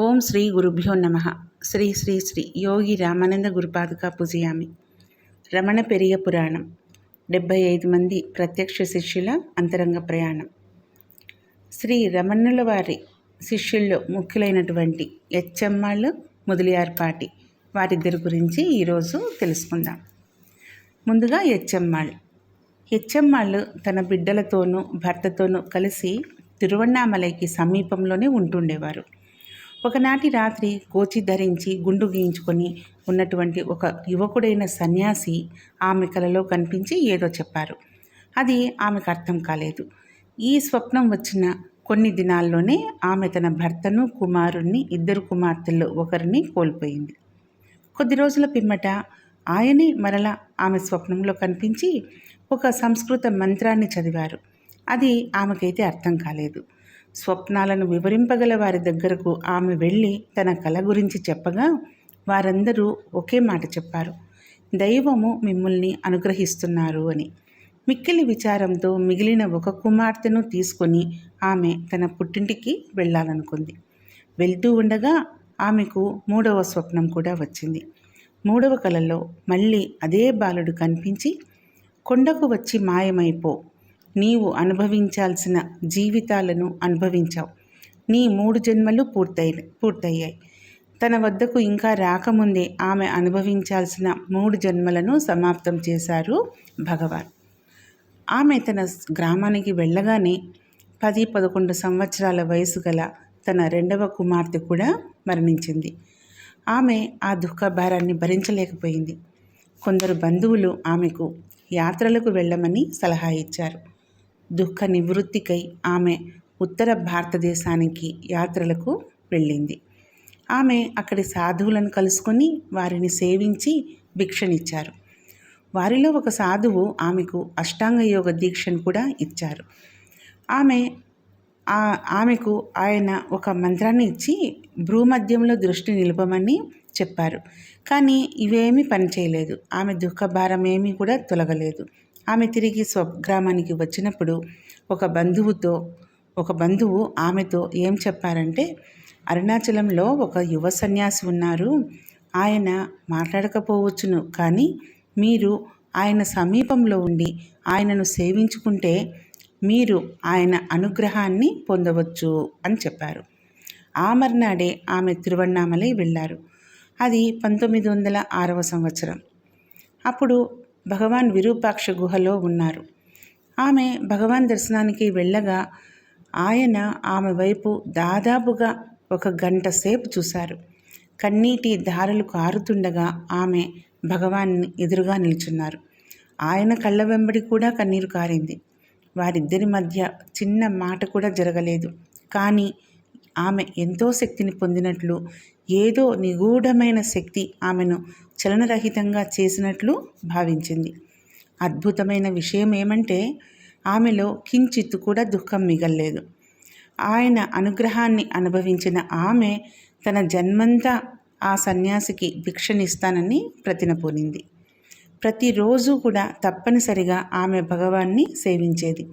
ఓం శ్రీ గురుభ్యో నమ. శ్రీ శ్రీ శ్రీ యోగి రామానంద గురుపాదుక పూజయామి. రమణ పెరియ పురాణం. డెబ్భై ఐదు మంది ప్రత్యక్ష శిష్యుల అంతరంగ ప్రయాణం. శ్రీ రమణుల వారి శిష్యుల్లో ముఖ్యులైనటువంటి ఎచ్చమ్మాళ్ళు ముదిలియార్పాటి వారిద్దరి గురించి ఈరోజు తెలుసుకుందాం. ముందుగా ఎచ్చమ్మాళ్ళు హెచ్ఎమ్మాళ్ళు తన బిడ్డలతోనూ భర్తతోనూ కలిసి తిరువണ്ണామలైకి సమీపంలోనే ఉంటుండేవారు. ఒకనాటి రాత్రి కోచి ధరించి గుండు గీయించుకొని ఉన్నటువంటి ఒక యువకుడైన సన్యాసి ఆమె కలలో కనిపించి ఏదో చెప్పారు. అది ఆమెకు అర్థం కాలేదు. ఈ స్వప్నం వచ్చిన కొన్ని దినాల్లోనే ఆమె తన భర్తను కుమారుణ్ణి ఇద్దరు కుమార్తెల్లో ఒకరిని కోల్పోయింది. కొద్ది రోజుల పిమ్మట ఆయనే మరల ఆమె స్వప్నంలో కనిపించి ఒక సంస్కృత మంత్రాన్ని చదివారు. అది ఆమెకైతే అర్థం కాలేదు. స్వప్నాలను వివరింపగల వారి దగ్గరకు ఆమె వెళ్ళి తన కళ గురించి చెప్పగా వారందరూ ఒకే మాట చెప్పారు. దైవము మిమ్మల్ని అనుగ్రహిస్తున్నారు అని. మిక్కిలి విచారంతో మిగిలిన ఒక కుమార్తెను తీసుకొని ఆమె తన పుట్టింటికి వెళ్ళాలనుకుంది. వెళ్తూ ఉండగా ఆమెకు మూడవ స్వప్నం కూడా వచ్చింది. మూడవ కలలో మళ్ళీ అదే బాలుడు కనిపించి కొండకు వచ్చి మాయమైపో నీవు అనుభవించాల్సిన జీవితాలను అనుభవించావు. నీ మూడు జన్మలు పూర్తయి పూర్తయ్యాయి. తన వద్దకు ఇంకా రాకముందే ఆమె అనుభవించాల్సిన మూడు జన్మలను సమాప్తం చేశారు భగవాన్. ఆమె తన గ్రామానికి వెళ్ళగానే పది పదకొండు సంవత్సరాల వయసు గల తన రెండవ కుమార్తె కూడా మరణించింది. ఆమె ఆ దుఃఖ భారాన్ని భరించలేకపోయింది. కొందరు బంధువులు ఆమెకు యాత్రలకు వెళ్ళమని సలహా ఇచ్చారు. దుఃఖ నివృత్తికై ఆమె ఉత్తర భారతదేశానికి యాత్రలకు వెళ్ళింది. ఆమె అక్కడి సాధువులను కలుసుకొని వారిని సేవించి భిక్షనిచ్చారు. వారిలో ఒక సాధువు ఆమెకు అష్టాంగ యోగ దీక్షను కూడా ఇచ్చారు. ఆమె ఆమెకు ఆయన ఒక మంత్రాన్ని ఇచ్చి భ్రూమధ్యంలో దృష్టి నిలపమని చెప్పారు. కానీ ఇవేమీ పనిచేయలేదు. ఆమె దుఃఖభారం ఏమీ కూడా తొలగలేదు. ఆమె తిరిగి స్వగ్రామానికి వచ్చినప్పుడు ఒక బంధువుతో ఒక బంధువు ఆమెతో ఏం చెప్పారంటే అరుణాచలంలో ఒక యువ సన్యాసి ఉన్నారు. ఆయన మాట్లాడకపోవచ్చును. కానీ మీరు ఆయన సమీపంలో ఉండి ఆయనను సేవించుకుంటే మీరు ఆయన అనుగ్రహాన్ని పొందవచ్చు అని చెప్పారు. ఆ మర్నాడే ఆమె తిరువണ്ണామలై వెళ్ళారు. అది పంతొమ్మిది వందల ఆరవ సంవత్సరం. అప్పుడు భగవాన్ విరూపాక్ష గుహలో ఉన్నారు. ఆమె భగవాన్ దర్శనానికి వెళ్ళగా ఆయన ఆమె వైపు దాదాపుగా ఒక గంట సేపు చూశారు. కన్నీటి ధారలు కారుతుండగా ఆమె భగవాన్ని ఎదురుగా నిల్చున్నారు. ఆయన కళ్ళ వెంబడి కూడా కన్నీరు కారింది. వారిద్దరి మధ్య చిన్న మాట కూడా జరగలేదు. కానీ ఆమె ఎంతో శక్తిని పొందినట్లు ఏదో నిగూఢమైన శక్తి ఆమెను చలనరహితంగా చేసినట్లు భావించింది. అద్భుతమైన విషయం ఏమంటే ఆమెలో కించిత్తు కూడా దుఃఖం మిగల్లేదు. ఆయన అనుగ్రహాన్ని అనుభవించిన ఆమె తన జన్మంతా ఆ సన్యాసికి భిక్షనిస్తానని ప్రతినపూనింది. ప్రతిరోజు కూడా తప్పనిసరిగా ఆమె భగవాన్ని సేవించేది.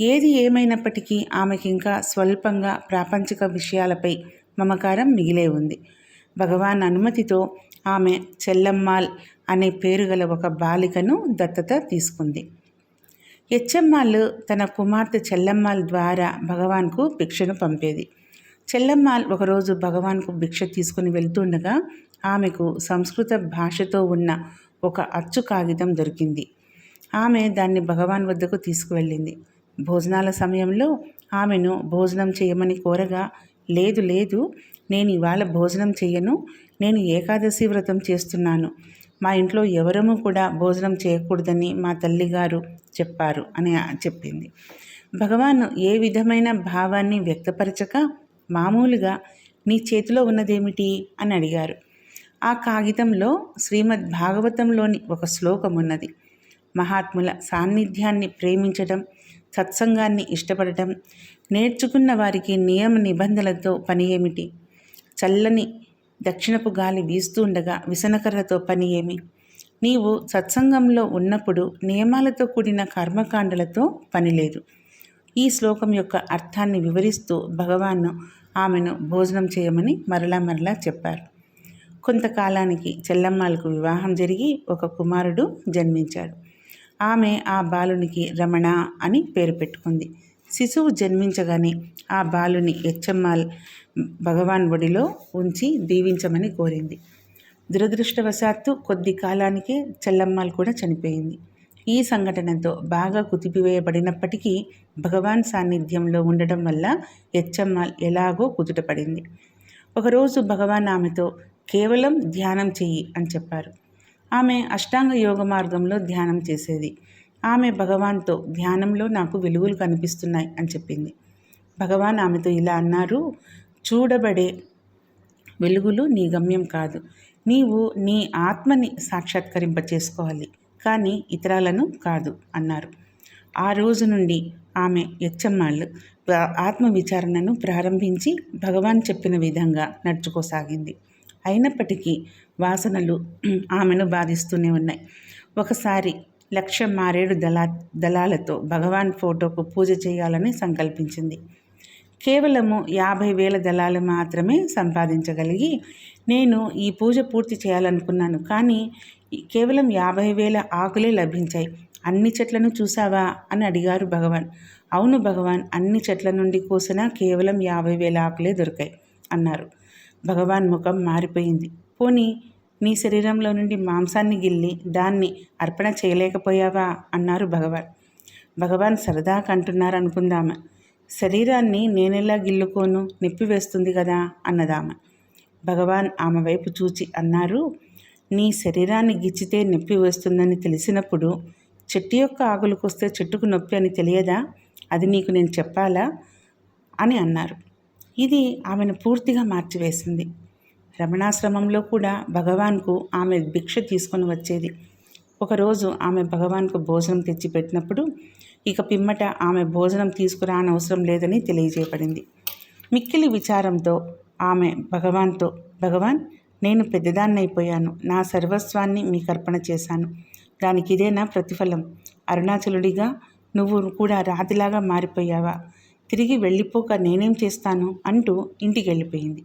ఏది ఏమైనప్పటికీ ఆమెకి ఇంకా స్వల్పంగా ప్రాపంచిక విషయాలపై మమకారం మిగిలే ఉంది. భగవాన్ అనుమతితో ఆమె చెల్లమ్మాల్ అనే పేరు గల ఒక బాలికను దత్తత తీసుకుంది. హెచ్ఎమ్మాల్ తన కుమార్తె చెల్లమ్మాల్ ద్వారా భగవాన్కు భిక్షను పంపేది. చెల్లమ్మాల్ ఒకరోజు భగవాన్కు భిక్ష తీసుకుని వెళ్తుండగా ఆమెకు సంస్కృత భాషతో ఉన్న ఒక అచ్చు కాగితం దొరికింది. ఆమె దాన్ని భగవాన్ వద్దకు తీసుకువెళ్ళింది. భోజనాల సమయంలో ఆమెను భోజనం చేయమని కోరగా లేదు లేదు నేను ఇవాళ భోజనం చేయను నేను ఏకాదశి వ్రతం చేస్తున్నాను. మా ఇంట్లో ఎవరము కూడా భోజనం చేయకూడదని మా తల్లిగారు చెప్పారు అని చెప్పింది. భగవాన్ ఏ విధమైన భావాన్ని వ్యక్తపరచక మామూలుగా నీ చేతిలో ఉన్నదేమిటి అని అడిగారు. ఆ కాగితంలో శ్రీమద్ భాగవతంలోని ఒక శ్లోకం ఉన్నది. మహాత్ముల సాన్నిధ్యాన్ని ప్రేమించడం సత్సంగాన్ని ఇష్టపడటం నేర్చుకున్న వారికి నియమ నిబంధనలతో పని ఏమిటి? చల్లని దక్షిణపు గాలి వీస్తుండగా విసనకర్రతో పని ఏమి? నీవు సత్సంగంలో ఉన్నప్పుడు నియమాలతో కూడిన కర్మకాండలతో పని లేదు. ఈ శ్లోకం యొక్క అర్థాన్ని వివరిస్తూ భగవాన్ ఆమెను భోజనం చేయమని మరలా మరలా చెప్పారు. కొంతకాలానికి చెల్లమ్మాలకు వివాహం జరిగి ఒక కుమారుడు జన్మించాడు. ఆమె ఆ బాలునికి రమణ అని పేరు పెట్టుకుంది. శిశువు జన్మించగానే ఆ బాలుని హెచ్ఎంఆల్ భగవాన్ ఒడిలో ఉంచి దీవించమని కోరింది. దురదృష్టవశాత్తు కొద్ది కాలానికే చెల్లమ్మాల్ కూడా చనిపోయింది. ఈ సంఘటనతో బాగా కుదిపివేయబడినప్పటికీ భగవాన్ సాన్నిధ్యంలో ఉండడం వల్ల హెచ్ఎంఆల్ ఎలాగో కుదుటపడింది. ఒకరోజు భగవాన్ ఆమెతో కేవలం ధ్యానం చెయ్యి అని చెప్పారు. ఆమె అష్టాంగ యోగ మార్గంలో ధ్యానం చేసేది. ఆమె భగవాన్తో ధ్యానంలో నాకు వెలుగులు కనిపిస్తున్నాయి అని చెప్పింది. భగవాన్ ఆమెతో ఇలా అన్నారు చూడబడే వెలుగులు నీ గమ్యం కాదు. నీవు నీ ఆత్మని సాక్షాత్కరింప చేసుకోవాలి కానీ ఇతరాలను కాదు అన్నారు. ఆ రోజు నుండి ఆమె యచ్చమ్మాళ్ళు ఆత్మ విచారణను ప్రారంభించి భగవాన్ చెప్పిన విధంగా నడుచుకోసాగింది. అయినప్పటికీ వాసనలు ఆమెను బాధిస్తూనే ఉన్నాయి. ఒకసారి లక్ష మారేడు దళా దళాలతో భగవాన్ ఫోటోకు పూజ చేయాలని సంకల్పించింది. కేవలము యాభై వేల దళాలు మాత్రమే సంపాదించగలిగి నేను ఈ పూజ పూర్తి చేయాలనుకున్నాను. కానీ కేవలం యాభై వేల ఆకులే లభించాయి. అన్ని చెట్లను చూసావా? అని అడిగారు భగవాన్. అవును భగవాన్ అన్ని చెట్ల నుండి కోసిన కేవలం యాభై వేల ఆకులే దొరికాయి అన్నారు. భగవాన్ ముఖం మారిపోయింది. పోనీ నీ శరీరంలో నుండి మాంసాన్ని గిల్లి దాన్ని అర్పణ చేయలేకపోయావా? అన్నారు భగవాన్. భగవాన్ సరదాగా అంటున్నారనుకుందామె శరీరాన్ని నేనెలా గిల్లుకోను? నొప్పి వేస్తుంది కదా? అన్నదామె. భగవాన్ ఆమె వైపు చూచి అన్నారు నీ శరీరాన్ని గిచ్చితే నొప్పి వేస్తుందని తెలిసినప్పుడు చెట్టు యొక్క ఆకులకొస్తే చెట్టుకు నొప్పి అని తెలియదా? అది నీకు నేను చెప్పాలా? అని అన్నారు. ఇది ఆమెను పూర్తిగా మార్చివేసింది. రమణాశ్రమంలో కూడా భగవాన్కు ఆమె భిక్ష తీసుకొని వచ్చేది. ఒకరోజు ఆమె భగవాన్కు భోజనం తెచ్చిపెట్టినప్పుడు ఇక పిమ్మట ఆమె భోజనం తీసుకురానవసరం లేదని తెలియజేయబడింది. మిక్కిలి విచారంతో ఆమె భగవాన్తో భగవాన్ నేను పెద్దదాన్నైపోయాను. నా సర్వస్వాన్ని మీకు అర్పణ చేశాను. దానికి ఇదే నా ప్రతిఫలం? అరుణాచలుడిగా నువ్వు కూడా రాతిలాగా మారిపోయావా? తిరిగి వెళ్ళిపోక నేనేం చేస్తాను? అంటూ ఇంటికి వెళ్ళిపోయింది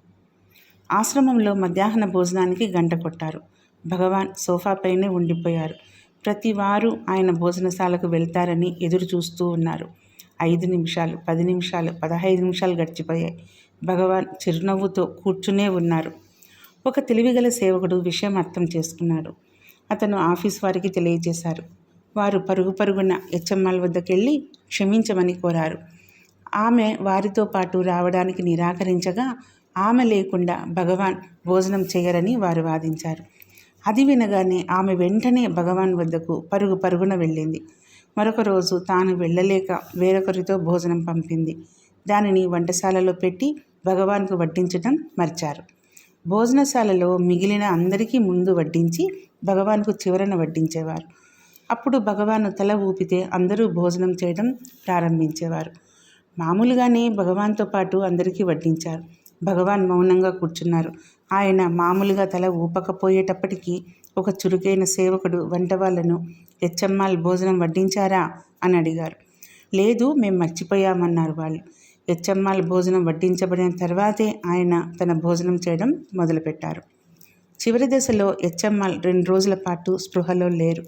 ఆశ్రమంలో మధ్యాహ్న భోజనానికి గంట కొట్టారు. భగవాన్ సోఫాపైనే ఉండిపోయారు. ప్రతి వారు ఆయన భోజనశాలకు వెళ్తారని ఎదురు చూస్తూ ఉన్నారు. ఐదు నిమిషాలు పది నిమిషాలు పదహైదు నిమిషాలు గడిచిపోయాయి. భగవాన్ చిరునవ్వుతో కూర్చునే ఉన్నారు. ఒక తెలివిగల సేవకుడు విషయం అర్థం చేసుకున్నాడు. అతను ఆఫీస్ వారికి తెలియజేశారు. వారు పరుగు పరుగున హెచ్ఎంఎల్ వద్దకెళ్ళి క్షమించమని కోరారు. ఆమె వారితో పాటు రావడానికి నిరాకరించగా ఆమె లేకుండా భగవాన్ భోజనం చేయరని వారు వాదించారు. అది వినగానే ఆమె వెంటనే భగవాన్ వద్దకు పరుగు పరుగున వెళ్ళింది. మరొక రోజు తాను వెళ్ళలేక వేరొకరితో భోజనం పంపింది. దానిని వంటశాలలో పెట్టి భగవాన్కు వడ్డించటం మర్చారు. భోజనశాలలో మిగిలిన అందరికీ ముందు వడ్డించి భగవాన్కు చివరన వడ్డించేవారు. అప్పుడు భగవాను తల ఊపితే అందరూ భోజనం చేయడం ప్రారంభించేవారు. మామూలుగానే భగవాన్తో పాటు అందరికీ వడ్డించారు. భగవాన్ మౌనంగా కూర్చున్నారు. ఆయన మామూలుగా తల ఊపకపోయేటప్పటికీ ఒక చురుకైన సేవకుడు వంట వాళ్ళను హెచ్ఎమ్మాల్ భోజనం వడ్డించారా? అని అడిగారు. లేదు మేము మర్చిపోయామన్నారు వాళ్ళు. హెచ్ఎమ్మాల్ భోజనం వడ్డించబడిన తర్వాతే ఆయన తన భోజనం చేయడం మొదలుపెట్టారు. చివరి దశలో హెచ్ఎమ్మాల్ రెండు రోజుల పాటు స్పృహలో లేరు.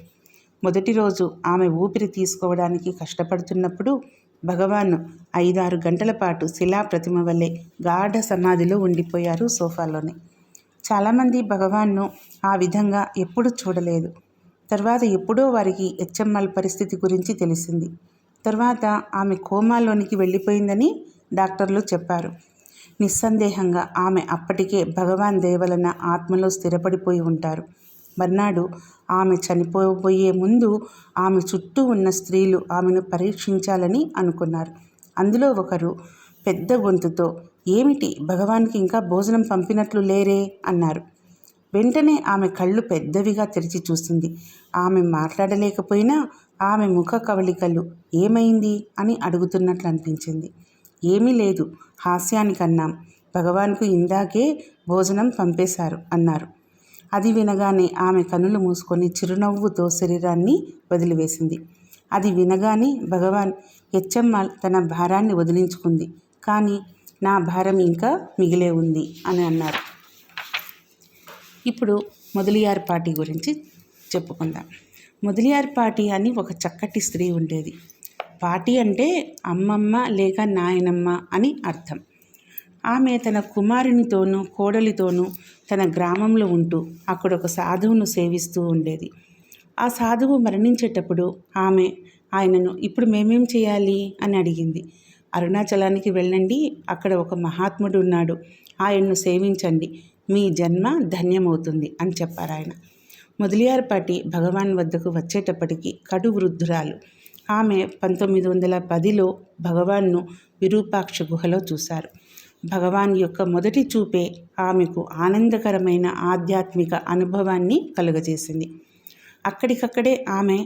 మొదటి రోజు ఆమె ఊపిరి తీసుకోవడానికి కష్టపడుతున్నప్పుడు భగవాన్ ఐదారు గంటల పాటు శిలా ప్రతిమ వల్లే గాఢ సమాధిలో ఉండిపోయారు సోఫాలోనే. చాలామంది భగవాన్ను ఆ విధంగా ఎప్పుడు చూడలేదు. తర్వాత ఎప్పుడో వారికి హెచ్ఎంఎల్ పరిస్థితి గురించి తెలిసింది. తర్వాత ఆమె కోమాలోనికి వెళ్ళిపోయిందని డాక్టర్లు చెప్పారు. నిస్సందేహంగా ఆమె అప్పటికే భగవాన్ దేవలన ఆత్మలో స్థిరపడిపోయి ఉంటారు. మర్నాడు ఆమె చనిపోబోయే ముందు ఆమె చుట్టూ ఉన్న స్త్రీలు ఆమెను పరీక్షించాలని అనుకున్నారు. అందులో ఒకరు పెద్ద గొంతుతో ఏమిటి? భగవాన్కి ఇంకా భోజనం పంపినట్లు లేరే అన్నారు. వెంటనే ఆమె కళ్ళు పెద్దవిగా తెరిచి చూసింది. ఆమె మాట్లాడలేకపోయినా ఆమె ముఖ కవళికలు ఏమైంది అని అడుగుతున్నట్లు అనిపించింది. ఏమీ లేదు. హాస్యానికన్నాం. భగవాన్కు ఇందాకే భోజనం పంపేశారు అన్నారు. అది వినగానే ఆమె కనులు మూసుకొని చిరునవ్వుతో శరీరాన్ని వదిలివేసింది. అది వినగానే భగవాన్ హెచ్చమ్మ తన భారాన్ని వదిలించుకుంది. కానీ నా భారం ఇంకా మిగిలే ఉంది అని అన్నారు. ఇప్పుడు మొదలియార్ పాటి గురించి చెప్పుకుందాం. మొదలియార్ పాటి అని ఒక చక్కటి స్త్రీ ఉండేది. పాటి అంటే అమ్మమ్మ లేక నాయనమ్మ అని అర్థం. ఆమె తన కుమారునితోనూ కోడలితోనూ తన గ్రామంలో ఉంటూ అక్కడ ఒక సాధువును సేవిస్తూ ఉండేది. ఆ సాధువు మరణించేటప్పుడు ఆమె ఆయనను ఇప్పుడు మేమేం చేయాలి? అని అడిగింది. అరుణాచలానికి వెళ్ళండి అక్కడ ఒక మహాత్ముడు ఉన్నాడు ఆయన్ను సేవించండి మీ జన్మ ధన్యమవుతుంది అని చెప్పారు ఆయన. మొదలియార్పాటి భగవాన్ వద్దకు వచ్చేటప్పటికి కడు వృద్ధురాలు. ఆమె పంతొమ్మిది వందల పదిలో భగవాన్ను విరూపాక్ష గుహలో చూశారు. భగవాన్ యొక్క మొదటి చూపే ఆమెకు ఆనందకరమైన ఆధ్యాత్మిక అనుభవాన్ని కలుగజేసింది. అక్కడికక్కడే ఆమె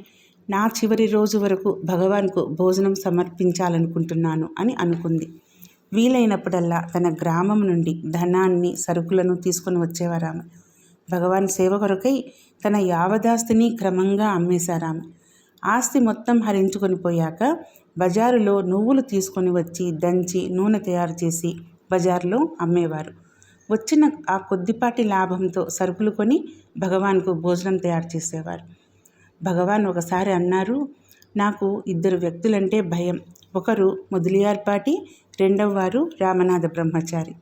నా చివరి రోజు వరకు భగవాన్కు భోజనం సమర్పించాలనుకుంటున్నాను అని అనుకుంది. వీలైనప్పుడల్లా తన గ్రామం నుండి ధనాన్ని సరుకులను తీసుకొని వచ్చేవారామె. భగవాన్ సేవ కొరకై తన యావదాస్తిని క్రమంగా అమ్మేశారామె. ఆస్తి మొత్తం హరించుకొని పోయాక బజారులో నువ్వులు తీసుకొని వచ్చి దంచి నూనె తయారు చేసి బజార్లో అమ్మేవారు. వచ్చిన ఆ కొద్దిపాటి లాభంతో సరుకులు కొని భగవాన్కు భోజనం తయారు చేసేవారు. భగవాన్ ఒకసారి అన్నారు నాకు ఇద్దరు వ్యక్తులంటే భయం. ఒకరు ముదిలియార్పాటి రెండవ వారు రామనాథ బ్రహ్మచారి.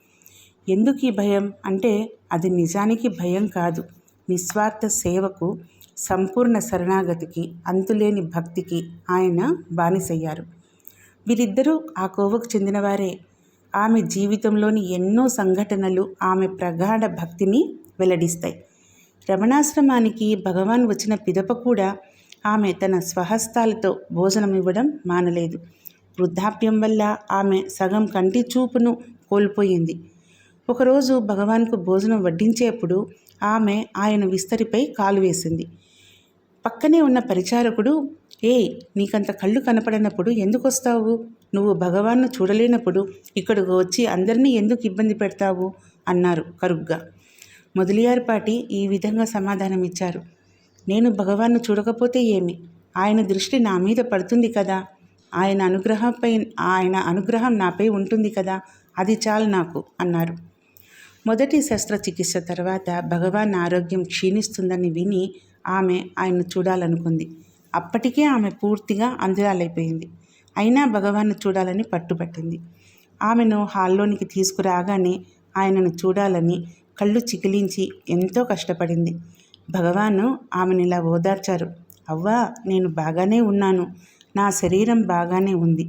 ఎందుకు ఈ భయం? అంటే అది నిజానికి భయం కాదు. నిస్వార్థ సేవకు సంపూర్ణ శరణాగతికి అంతులేని భక్తికి ఆయన బానిసయ్యారు. వీరిద్దరూ ఆ కోవకు చెందినవారే. ఆమె జీవితంలోని ఎన్నో సంఘటనలు ఆమె ప్రగాఢ భక్తిని వెల్లడిస్తాయి. రమణాశ్రమానికి భగవాన్ వచ్చిన పిదప కూడా ఆమె తన స్వహస్తాలతో భోజనం ఇవ్వడం మానలేదు. వృద్ధాప్యం వల్ల ఆమె సగం కంటి చూపును కోల్పోయింది. ఒకరోజు భగవాన్కు భోజనం వడ్డించేప్పుడు ఆమె ఆయన విస్తరిపై కాలు వేసింది. పక్కనే ఉన్న పరిచారకుడు ఏ నీకంత కళ్ళు కనపడనప్పుడు ఎందుకు వస్తావు నువ్వు భగవాన్ను చూడలేనప్పుడు ఇక్కడికి వచ్చి అందరినీ ఎందుకు ఇబ్బంది పెడతావు? అన్నారు కరుగ్గా. మొదలియార్పాటి ఈ విధంగా సమాధానం ఇచ్చారు. నేను భగవాన్ను చూడకపోతే ఏమి? ఆయన దృష్టి నా మీద పడుతుంది కదా? ఆయన అనుగ్రహంపై ఆయన అనుగ్రహం నాపై ఉంటుంది కదా? అది చాలు నాకు అన్నారు. మొదటి శస్త్రచికిత్స తర్వాత భగవాన్ ఆరోగ్యం క్షీణిస్తుందని విని ఆమె ఆయన్ను చూడాలనుకుంది. అప్పటికే ఆమె పూర్తిగా అంధురాలైపోయింది. అయినా భగవాన్ను చూడాలని పట్టుబట్టింది ఆమెను హాల్లోనికి తీసుకురాగానే ఆయనను చూడాలని కళ్ళు చికిలించి ఎంతో కష్టపడింది. భగవాను ఆమెను ఇలా ఓదార్చారు. అవ్వా నేను బాగానే ఉన్నాను. నా శరీరం బాగానే ఉంది.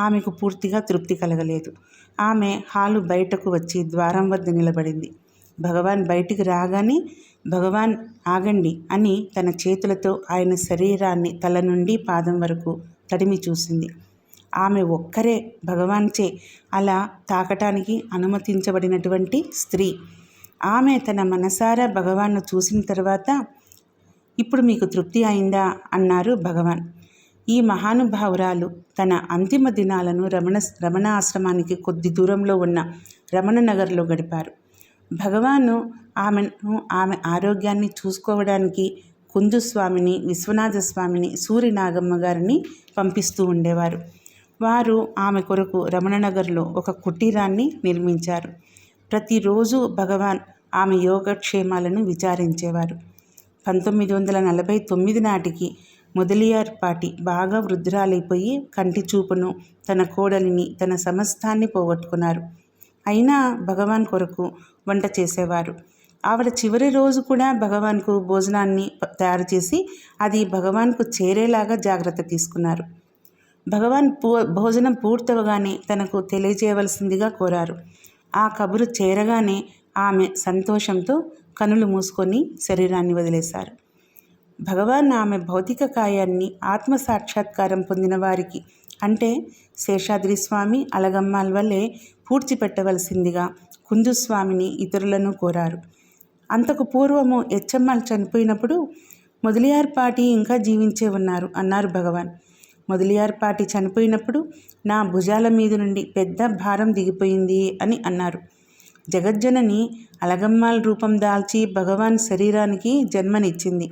ఆమెకు పూర్తిగా తృప్తి కలగలేదు ఆమె హాలు బయటకు వచ్చి ద్వారం వద్ద నిలబడింది. భగవాన్ బయటికి రాగానే భగవాన్ ఆగండి అని తన చేతులతో ఆయన శరీరాన్ని తల నుండి పాదం వరకు తడిమి చూసింది. ఆమె ఒక్కరే భగవాన్చే అలా తాకటానికి అనుమతించబడినటువంటి స్త్రీ. ఆమె తన మనసారా భగవాన్ను చూసిన తర్వాత ఇప్పుడు మీకు తృప్తి అయిందా? అన్నారు భగవాన్. ఈ మహానుభావురాలు తన అంతిమ దినాలను రమణ రమణ ఆశ్రమానికి కొద్ది దూరంలో ఉన్న రమణ నగర్లో గడిపారు. భగవాను ఆమెను ఆమె ఆరోగ్యాన్ని చూసుకోవడానికి కుందుస్వామిని విశ్వనాథ స్వామిని సూర్యనాగమ్మ గారిని పంపిస్తూ ఉండేవారు. వారు ఆమె కొరకు రమణనగర్లో ఒక కుటీరాన్ని నిర్మించారు. ప్రతిరోజు భగవాన్ ఆమె యోగక్షేమాలను విచారించేవారు. పంతొమ్మిది వందల నలభై తొమ్మిది నాటికి మొదలియార్ పాటి బాగా వృద్ధురాలైపోయి కంటి చూపును తన కోడలిని తన సమస్తాన్ని పోగొట్టుకున్నారు. అయినా భగవాన్ కొరకు వంట చేసేవారు. ఆవిడ చివరి రోజు కూడా భగవాన్కు భోజనాన్ని తయారు చేసి అది భగవాన్కు చేరేలాగా జాగ్రత్త తీసుకున్నారు. భగవాన్ పూ భోజనం పూర్తవగానే తనకు తెలియజేయవలసిందిగా కోరారు. ఆ కబురు చేరగానే ఆమె సంతోషంతో కనులు మూసుకొని శరీరాన్ని వదిలేశారు. భగవాన్ ఆమె భౌతిక కాయాన్ని ఆత్మ సాక్షాత్కారం పొందిన వారికి అంటే శేషాద్రి స్వామి అలగమ్మాల్ వల్లే పూడ్చిపెట్టవలసిందిగా కుందుస్వామిని ఇతరులను కోరారు. అంతకు పూర్వము హెచ్ఎంఎల్ చనిపోయినప్పుడు మొదలియార్పాటి ఇంకా జీవించే ఉన్నారు అన్నారు భగవాన్. మొదలియార్పాటి చనిపోయినప్పుడు నా భుజాల మీద నుండి పెద్ద భారం దిగిపోయింది అని అన్నారు. జగజ్జనని అలగమ్మాల్ రూపం దాల్చి భగవాన్ శరీరానికి జన్మనిచ్చింది.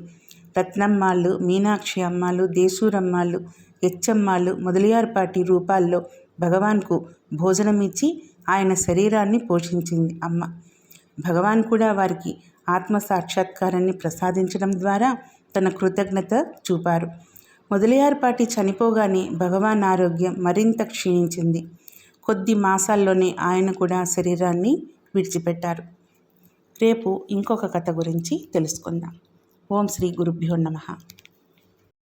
రత్నమ్మాళ్ళు మీనాక్షి అమ్మాళ్ళు దేశూరమ్మాళ్ళు హెచ్చమ్మాళ్ళు మొదలియార్పాటి రూపాల్లో భగవాన్కు భోజనం ఇచ్చి ఆయన శరీరాన్ని పోషించింది అమ్మ. భగవాన్ కూడా వారికి ఆత్మ సాక్షాత్కారాన్ని ప్రసాదించడం ద్వారా తన కృతజ్ఞత చూపారు. మొదలయార్పాటి చనిపోగానే భగవాన్ ఆరోగ్యం మరింత క్షీణించింది. కొద్ది మాసాల్లోనే ఆయన కూడా శరీరాన్ని విడిచిపెట్టారు. రేపు ఇంకొక కథ గురించి తెలుసుకుందాం. ఓం శ్రీ గురుభ్యో నమః.